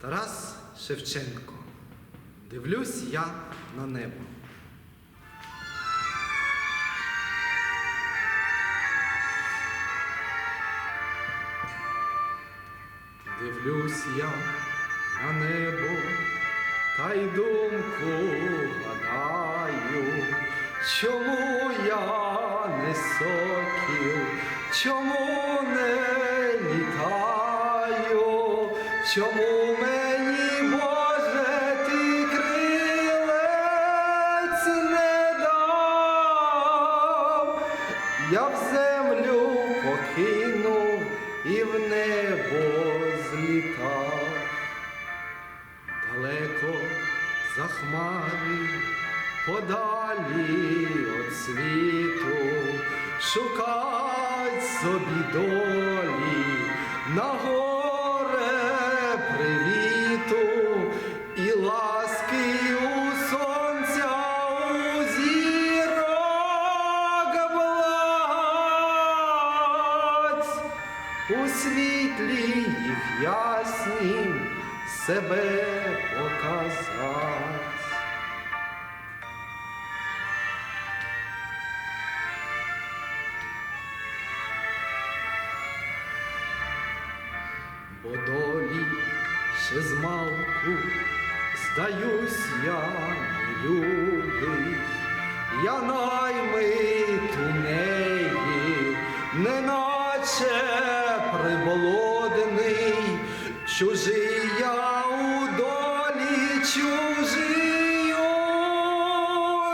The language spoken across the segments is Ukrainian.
Тарас Шевченко. Дивлюсь я на небо. Дивлюсь я на небо, та й думку гадаю, чому я не сокіл, чому не літаю, чому я в землю покинув і в небо злітав. Далеко за хмари, подалі від світу, шукать собі долі на горе привіту у світлі їх яснім себе показать. Бо долі ще змалку, здаюсь я любий, я наймит у неї, неначе приболодений, чужий я у долі, чужий у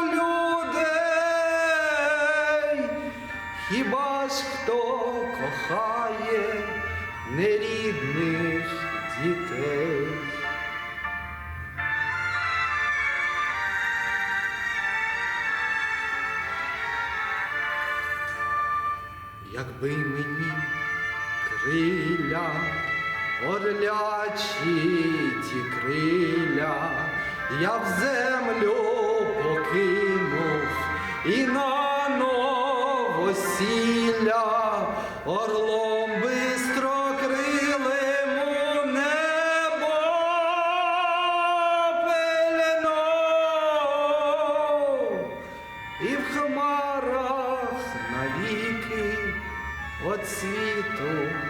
людей. Хіба ж хто кохає нерідних дітей? Якби мені крилля, орлячі ті криля, я в землю покинув і на новосілля орлом бистро крилим у небо пеленов. І в хмарах навіки от світу